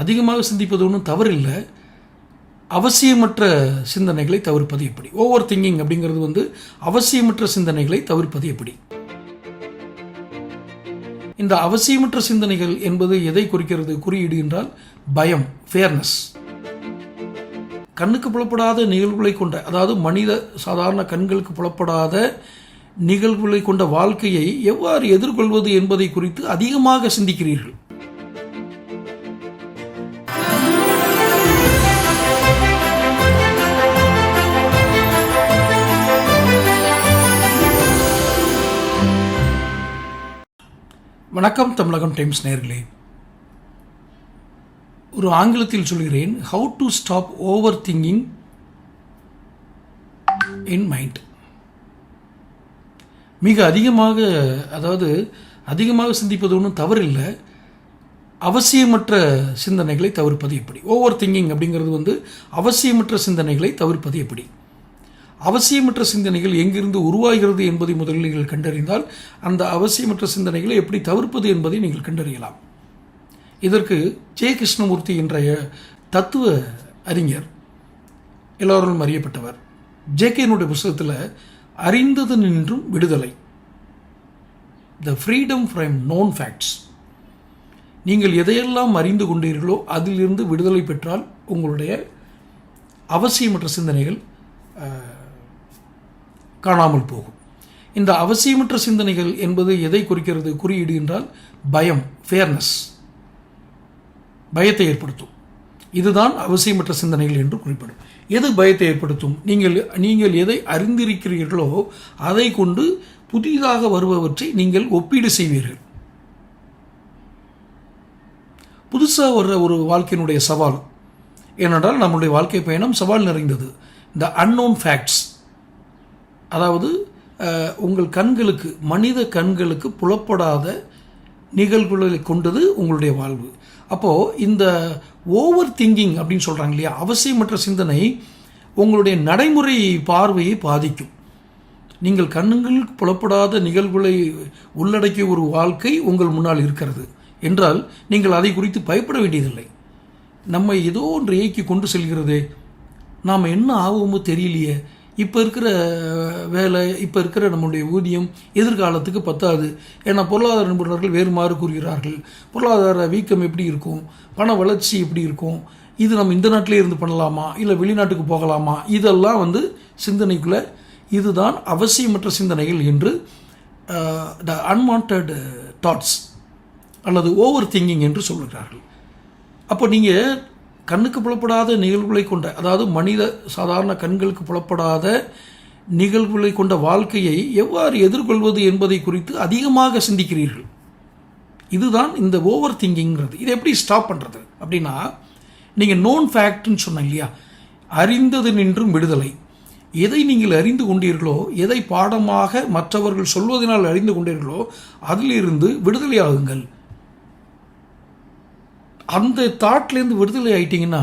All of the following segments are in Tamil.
அதிகமாக சிந்திப்பது ஒன்றும் தவறில்லை. அவசியமற்ற சிந்தனைகளை தவிர்ப்பது எப்படி? ஓவர் திங்கிங் அப்படிங்கிறது வந்து அவசியமற்ற சிந்தனைகளை தவிர்ப்பது எப்படி? இந்த அவசியமற்ற சிந்தனைகள் என்பது எதை குறிக்கிறது? குறியீடு என்றால் பயம் ஃபேர்னஸ் கண்ணுக்கு புலப்படாத நிகழ்வுகளை கொண்ட அதாவது மனித சாதாரண கண்களுக்கு புலப்படாத நிகழ்வுகளை கொண்ட வாழ்க்கையை எவ்வாறு எதிர்கொள்வது என்பதை குறித்து அதிகமாக சிந்திக்கிறீர்கள்? வணக்கம் தமிழகம் டைம்ஸ் நேர்களே. ஒரு ஆங்கிலத்தில் சொல்கிறேன் how to stop over thinking in mind மிக அதிகமாக அதாவது அதிகமாக சிந்திப்பது ஒன்றும் தவறில்லை. அவசியமற்ற சிந்தனைகளை தவிர்ப்பது எப்படி? ஓவர் திங்கிங் அப்படிங்கிறது வந்து அவசியமற்ற சிந்தனைகளை தவிர்ப்பது எப்படி? அவசியமற்ற சிந்தனைகள் எங்கிருந்து உருவாகிறது என்பதை முதலில் நீங்கள் கண்டறிந்தால் அந்த அவசியமற்ற சிந்தனைகளை எப்படி தவிர்ப்பது என்பதை நீங்கள் கண்டறியலாம். இதற்கு ஜெய கிருஷ்ணமூர்த்தி என்ற தத்துவ அறிஞர் எல்லோரும் அறியப்பட்டவர். ஜேகேனுடைய புஸ்தகத்தில் அறிந்தது நின்றும் விடுதலை the freedom from known facts நீங்கள் எதையெல்லாம் அறிந்து கொண்டீர்களோ அதிலிருந்து விடுதலை பெற்றால் உங்களுடைய அவசியமற்ற சிந்தனைகள் காணாமல் போகும். இந்த அவசியமற்ற சிந்தனைகள் என்பது எதை குறிக்கிறது? குறியீடு என்றால் பயம் ஃபேர்னஸ் பயத்தை ஏற்படுத்தும். இதுதான் அவசியமற்ற சிந்தனைகள் என்று குறிப்பிடும். எது பயத்தை ஏற்படுத்தும்? நீங்கள் நீங்கள் எதை அறிந்திருக்கிறீர்களோ அதை கொண்டு புதிதாக வருபவற்றை நீங்கள் ஒப்பீடு செய்வீர்கள். புதுசாக வர்ற ஒரு வாழ்க்கையினுடைய சவால். ஏனென்றால் நம்முடைய வாழ்க்கை பயணம் சவால் நிறைந்தது. இந்த அன்னோன் ஃபேக்ட்ஸ் அதாவது உங்கள் கண்களுக்கு மனித கண்களுக்கு புலப்படாத நிகழ்வுகளை கொண்டது உங்களுடைய வாழ்வு. அப்போது இந்த ஓவர் திங்கிங் அப்படின்னு சொல்கிறாங்க இல்லையா அவசியமற்ற சிந்தனை உங்களுடைய நடைமுறை பார்வையை பாதிக்கும். நீங்கள் கண்ணுங்களுக்கு புலப்படாத நிகழ்வுகளை உள்ளடக்கிய ஒரு வாழ்க்கை உங்கள் முன்னால் இருக்கிறது. என்றால் நீங்கள் அதை குறித்து பயப்பட வேண்டியதில்லை. நம்மை ஏதோ ஒன்று இயக்கி கொண்டு செல்கிறது. நாம் என்ன ஆகுமோ தெரியலையே. இப்போ இருக்கிற வேலை இப்போ இருக்கிற நம்முடைய ஊதியம் எதிர்காலத்துக்கு பத்தாது. ஏன்னா பொருளாதார நிபுணர்கள் வேறுமாறு கூறுகிறார்கள். பொருளாதார வீக்கம் எப்படி இருக்கும்? பண வளர்ச்சி எப்படி இருக்கும்? இது நம்ம இந்த நாட்டிலே இருந்து பண்ணலாமா? இல்லை வெளிநாட்டுக்கு போகலாமா? இதெல்லாம் வந்து சிந்தனைக்குள்ளே இதுதான் அவசியமற்ற சிந்தனைகள் என்று த அன்வான்ட் தாட்ஸ் அல்லது ஓவர் திங்கிங் என்று சொல்லுகிறார்கள். அப்போ நீங்கள் கண்ணுக்கு புலப்படாத நிகழ்வுகளை கொண்ட அதாவது மனித சாதாரண கண்களுக்கு புலப்படாத நிகழ்வுகளை கொண்ட வாழ்க்கையை எவ்வாறு எதிர்கொள்வது என்பதை குறித்து அதிகமாக சிந்திக்கிறீர்கள். இதுதான் இந்த ஓவர் திங்கிங்கிறது இதை எப்படி ஸ்டாப் பண்ணுறது அப்படின்னா நீங்கள் நோன் ஃபேக்ட்னு சொன்னேன் இல்லையா? அறிந்தது நின்றும் விடுதலை. எதை நீங்கள் அறிந்து கொண்டீர்களோ எதை பாடமாக மற்றவர்கள் சொல்வதனால் அறிந்து கொண்டீர்களோ அதிலிருந்து விடுதலையாகுங்கள். அந்த தாட்லேருந்து விடுதலை ஆயிட்டீங்கன்னா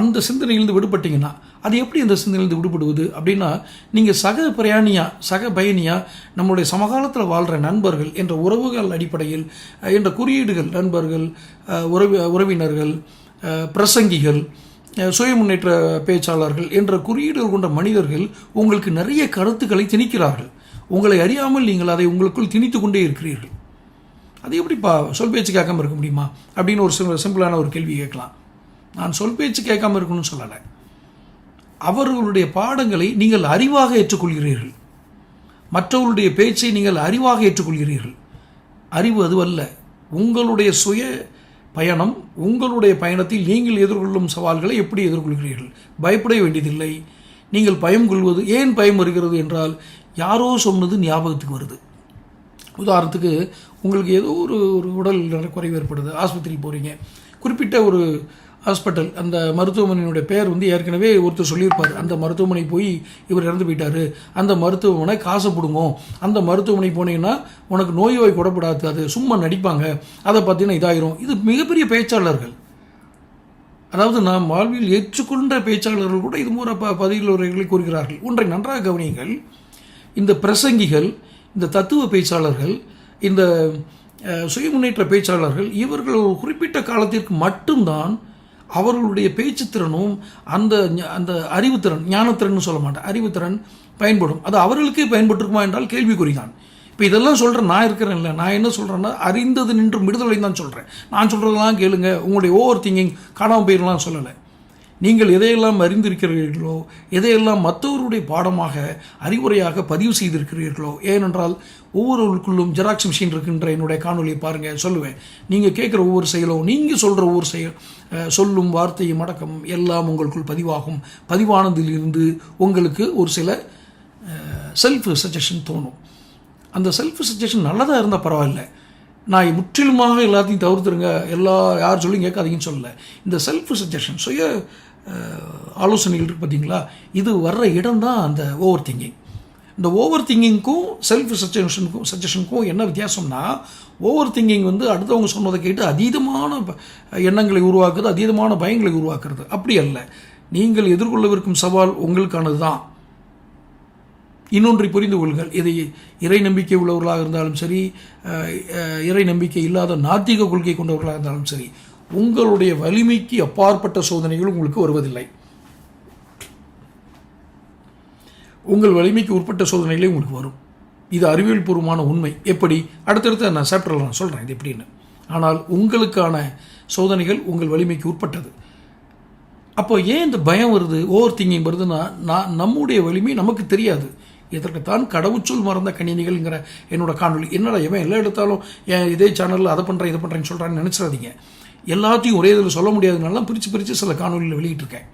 அந்த சிந்தனையிலேருந்து விடுபட்டிங்கன்னா அது எப்படி அந்த சிந்தனையிலேருந்து விடுபடுவது அப்படின்னா நீங்கள் சக பிரயாணியாக சக பயணியாக நம்மளுடைய சமகாலத்தில் வாழ்கிற நண்பர்கள் என்ற உறவுகள் அடிப்படையில் என்ற குறியீடுகள் நண்பர்கள் உறவி உறவினர்கள் பிரசங்கிகள் சுய முன்னேற்ற பேச்சாளர்கள் என்ற குறியீடுகள் கொண்ட மனிதர்கள் உங்களுக்கு நிறைய கருத்துக்களை திணிக்கிறார்கள். உங்களை அறியாமல் நீங்கள் அதை உங்களுக்குள் திணித்து கொண்டே இருக்கிறீர்கள். அது எப்படிப்பா சொல் பேச்சு கேட்காம இருக்க முடியுமா? அப்படின்னு ஒரு சிம்பிளான ஒரு கேள்வி கேட்கலாம். நான் சொல் பேச்சு கேட்காம இருக்கணும்னு சொல்லலை. அவர்களுடைய பாடங்களை நீங்கள் அறிவாக ஏற்றுக்கொள்கிறீர்கள். மற்றவர்களுடைய பேச்சை நீங்கள் அறிவாக ஏற்றுக்கொள்கிறீர்கள். அறிவு அதுவல்ல உங்களுடைய சுய பயணம் உங்களுடைய பயணத்தில் நீங்கள் எதிர்கொள்ளும் சவால்களை எப்படி எதிர்கொள்கிறீர்கள்? பயப்பட வேண்டியதில்லை. நீங்கள் பயம் கொள்வது ஏன் பயம் வருகிறது என்றால் யாரோ சொன்னது ஞாபகத்துக்கு வருது. உதாரணத்துக்கு உங்களுக்கு ஏதோ ஒரு ஒரு உடல் குறைவு ஏற்படுது ஆஸ்பத்திரி போகிறீங்க குறிப்பிட்ட ஒரு ஹாஸ்பிட்டல் அந்த மருத்துவமனையினுடைய பெயர் வந்து ஏற்கனவே ஒருத்தர் சொல்லியிருப்பார். அந்த மருத்துவமனை போய் இவர் இறந்து போயிட்டாரு. அந்த மருத்துவமனை காசை பிடுங்கும் அந்த மருத்துவமனை போனீங்கன்னா உனக்கு நோய் வாய் கூடப்படாது அது சும்மா நடிப்பாங்க. அதை பார்த்தீங்கன்னா இதாயிரும். இது மிகப்பெரிய பேச்சாளர்கள். அதாவது நாம் வாழ்வில் ஏற்றுக்கொண்ட பேச்சாளர்கள் கூட இது மூற ப பதவியில் உரைகளை கூறுகிறார்கள். ஒன்றை நன்றாக கவனியுங்கள். இந்த பிரசங்கிகள் இந்த தத்துவ பேச்சாளர்கள் இந்த சுயமுன்னேற்ற சுய முன்னேற்ற பேச்சாளர்கள் இவர்கள் ஒரு குறிப்பிட்ட காலத்திற்கு மட்டும்தான் அவர்களுடைய பேச்சுத்திறனும் அந்த அந்த அறிவுத்திறன் ஞானத்திறன் சொல்ல மாட்டேன். அறிவுத்திறன் பயன்படும். அது அவர்களுக்கே பயன்பட்டுருக்குமா என்றால் கேள்விக்குறிதான். இப்போ இதெல்லாம் சொல்கிறேன் நான் இருக்கிறேன் இல்லை. நான் என்ன சொல்கிறேன்னா அறிந்தது நின்று விடுதலை தான் சொல்கிறேன் நான் சொல்கிறதெல்லாம் கேளுங்க. உங்களுடைய ஓவர் திங்கிங் காணாமல் போயிடலாம் சொல்லலை. நீங்கள் எதையெல்லாம் அறிந்திருக்கிறீர்களோ எதையெல்லாம் மற்றவருடைய பாடமாக அறிவுரையாக பதிவு செய்திருக்கிறீர்களோ ஏனென்றால் ஒவ்வொருவருக்குள்ளும் ஜெராக்ஸ் மிஷின் இருக்கின்ற என்னுடைய காணொலியை பாருங்கள் சொல்லுவேன். நீங்கள் கேட்குற ஒவ்வொரு செயலும் நீங்கள் சொல்கிற ஒவ்வொரு செயல் சொல்லும் வார்த்தையும் அடக்கம் எல்லாம் உங்களுக்குள் பதிவாகும். பதிவானதிலிருந்து உங்களுக்கு ஒரு சில செல்ஃப் சஜஷன் தோணும். அந்த செல்ஃப் சஜஷன் நல்லதாக இருந்தால் பரவாயில்ல. நான் முற்றிலுமாக எல்லாத்தையும் தவிர்த்துருங்க. எல்லா யார் சொல்லியும் கேட்காதீங்கன்னு சொல்லலை. இந்த செல்ஃப் சஜஷன் சுய ஆலோசனைகள் இருக்குது பார்த்தீங்களா இது வர்ற இடம் தான் அந்த ஓவர் திங்கிங் இந்த ஓவர் திங்கிங்க்கும் செல்ஃப் சஜஷனுக்கும் சஜஷனுக்கும் என்ன வித்தியாசம்னா ஓவர் திங்கிங் வந்து அடுத்தவங்க சொன்னதை கேட்டு அதீதமான ப- எண்ணங்களை உருவாக்குறது அதீதமான பயங்களை உருவாக்குறது. அப்படி அல்ல. நீங்கள் எதிர்கொள்ளவிருக்கும் சவால் உங்களுக்கானது தான் இன்னொன்றை புரிந்து கொள்ளுங்கள். இதை இறை நம்பிக்கை உள்ளவர்களாக இருந்தாலும் சரி இறை நம்பிக்கை இல்லாத நாத்திக கொள்கை கொண்டவர்களாக இருந்தாலும் சரி உங்களுடைய வலிமைக்கு அப்பாற்பட்ட சோதனைகள் உங்களுக்கு வருவதில்லை. உங்கள் வலிமைக்கு உட்பட்ட சோதனைகளே உங்களுக்கு வரும். இது அறிவியல் பூர்வமான உண்மை. எப்படி? அடுத்தடுத்த நான் சாப்டரில் நான் சொல்கிறேன் இது எப்படின்னு. ஆனால் உங்களுக்கான சோதனைகள் உங்கள் வலிமைக்கு உட்பட்டது. அப்போ ஏன் இந்த பயம் வருது? ஓவர் திங்கிங் வருதுன்னா நான் நம்முடைய வலிமை நமக்கு தெரியாது. இதற்குத்தான் கடவுச்சொல் மறந்த கணினிகள்ங்கிற என்னோட காணொளி. என்னடா இவன் எல்லாம் எடுத்தாலும் ஏன் இதே சேனலில் அதை பண்ணுறேன் இதை பண்ணுறேன்னு சொல்கிறான்னு நினச்சிடாதீங்க. எல்லாத்தையும் ஒரே இதில் சொல்ல முடியாதனால பிரித்து பிரித்து சில காணொலியில் வெளியிட்டிருக்கேன்.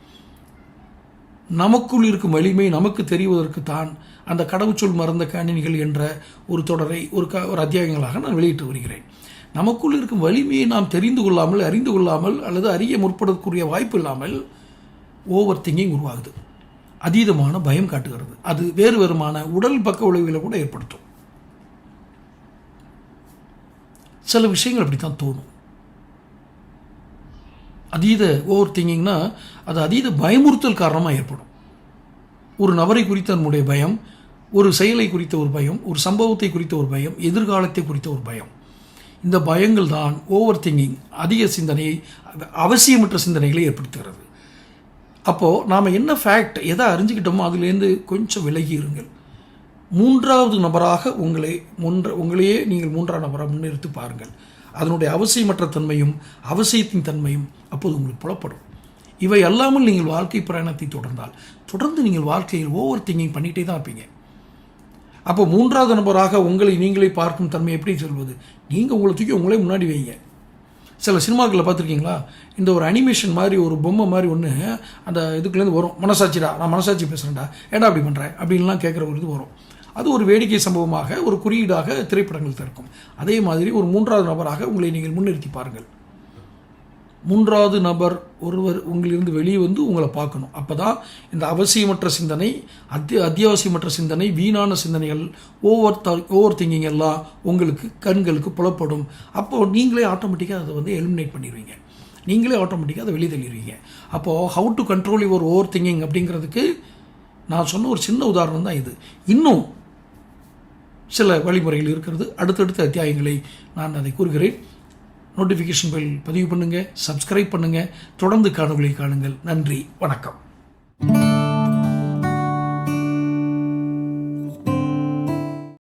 நமக்குள் இருக்கும் வலிமை நமக்கு தெரிவதற்கு தான் அந்த கடவுச்சொல் மறந்த கணினிகள் என்ற ஒரு தொடரை ஒரு க ஒரு அத்தியாயங்களாக நான் வெளியிட்டு வருகிறேன். நமக்குள் இருக்கும் வலிமையை நாம் தெரிந்து கொள்ளாமல் அறிந்து கொள்ளாமல் அல்லது அறிய முற்படக்கூடிய வாய்ப்பு இல்லாமல் ஓவர் திங்கிங் உருவாகுது. அதீதமான பயம் காட்டுகிறது. அது வேறு வேறுமான உடல் பக்க விளைவுகளை கூட ஏற்படுத்தும். சில விஷயங்கள் அப்படி தான் தோணும். அதீத ஓவர் திங்கிங்னா அது அதீத பயமுறுத்தல் காரணமாக ஏற்படும். ஒரு நபரை குறித்த நம்முடைய பயம் ஒரு செயலை குறித்த ஒரு பயம் ஒரு சம்பவத்தை குறித்த ஒரு பயம் எதிர்காலத்தை குறித்த ஒரு பயம். இந்த பயங்கள் தான் ஓவர் திங்கிங் அதிக சிந்தனையை அவசியமற்ற சிந்தனைகளை ஏற்படுத்துகிறது. அப்போது நாம் என்ன ஃபேக்ட் எதை அறிஞ்சிக்கிட்டோமோ அதுலேருந்து கொஞ்சம் விலகி இருங்கள் மூன்றாவது நபராக உங்களை முன்ற உங்களையே நீங்கள் மூன்றாம் நபராக முன்னிறுத்தி பாருங்கள். அதனுடைய அவசியமற்ற தன்மையும் அவசியத்தின் தன்மையும் அப்போது உங்களுக்கு புலப்படும். இவை அல்லாமல் நீங்கள் வாழ்க்கை பிரயாணத்தை தொடர்ந்தால் தொடர்ந்து நீங்கள் வாழ்க்கையில் ஓவர் திங்கிங் பண்ணிகிட்டே தான் இருப்பீங்க. அப்போ மூன்றாவது நபராக உங்களை நீங்களே பார்க்கும் தன்மை எப்படி சொல்வது? நீங்கள் உங்களை தூக்கி உங்களே முன்னாடி வைங்க. சில சினிமாக்களில் பார்த்துருக்கீங்களா? இந்த ஒரு அனிமேஷன் மாதிரி ஒரு பொம்மை மாதிரி ஒன்று அந்த இதுக்குள்ளேருந்து வரும். மனசாட்சிடா நான் மனசாட்சி பேசுகிறேன்டா ஏடா அப்படி பண்ணுறேன் அப்படின்லாம் கேட்குற ஒரு இது வரும். அது ஒரு வேடிக்கை சம்பவமாக ஒரு குறியீடாக திரைப்படங்கள் திறக்கும். அதே மாதிரி ஒரு மூன்றாவது நபராக உங்களை நீங்கள் முன்னிறுத்தி பாருங்கள். மூன்றாவது நபர் ஒருவர் உங்களிலிருந்து வெளியே வந்து உங்களை பார்க்கணும். அப்போ தான் இந்த அவசியமற்ற சிந்தனை அத்திய அத்தியாவசியமற்ற சிந்தனை வீணான சிந்தனைகள் ஓவர் த ஓவர் திங்கிங் எல்லாம் உங்களுக்கு கண்களுக்கு புலப்படும். அப்போது நீங்களே ஆட்டோமேட்டிக்காக அதை வந்து எலிமினேட் பண்ணிடுவீங்க. நீங்களே ஆட்டோமேட்டிக்காக அதை வெளியே தள்ளிடுவீங்க. அப்போது how to control your over thinking அப்படிங்கிறதுக்கு நான் சொன்ன ஒரு சின்ன உதாரணம் தான் இது. இன்னும் சில வழிமுறைகள் இருக்கிறது. அடுத்தடுத்த அத்தியாயங்களை நான் அதை கூறுகிறேன். நோட்டிஃபிகேஷன் பில் பதிவு பண்ணுங்கள் சப்ஸ்கிரைப் பண்ணுங்கள் தொடர்ந்து காணொலி காணுங்கள். நன்றி வணக்கம்.